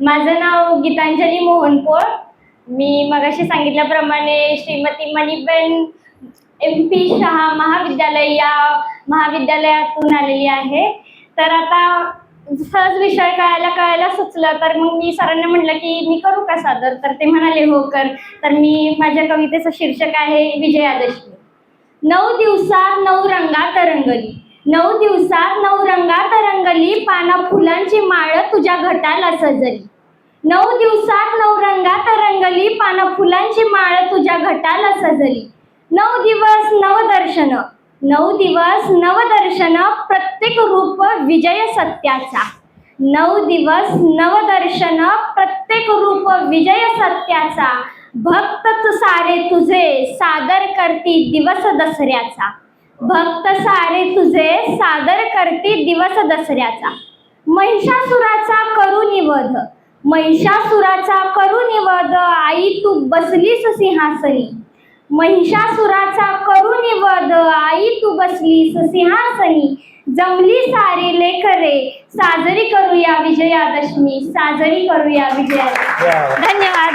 माझं नाव गीतांजली मोहनपोळ. मी मगाशी सांगितल्याप्रमाणे श्रीमती मणिबेन एम पी शहा महाविद्यालय या महाविद्यालयातून आलेली आहे. तर आता सहज विषय कळायला कळायला सुचलं तर मग मी सरांना म्हटलं की मी करू का सादर? तर ते म्हणाले हो कर. तर मी माझ्या कवितेचं शीर्षक आहे विजयादशमी. नऊ दिवसात नऊ रंगात रंगली नऊ दिवसात नऊ रंगात रंगली पाना फुलांची माळ तुझ्या घटाला सजली. नऊ दिवसात नऊ रंगात रंगली पाना फुलांची माळ तुझ्या घटाला सजली. नऊ दिवस नवदर्शन नऊ दिवस नवदर्शन प्रत्येक रूप विजय सत्याचा. नऊ दिवस नवदर्शन प्रत्येक रूप विजय सत्याचा. भक्त सारे तुझे सादर करती दिवस दसऱ्याचा. भक्त सारे तुझे सादर करती दिवस दसऱ्याचा. महिषासुराचा करू निवध. महिषासुराचा करू निवध. आई तू बसलीस सिंहासनी. महिषासुराचा करू निवध. आई तू बसलीस सिंहासनी. जमली सारे लेकरे साजरी करूया विजयादशमी. साजरी करूया विजयादशमी. धन्यवाद.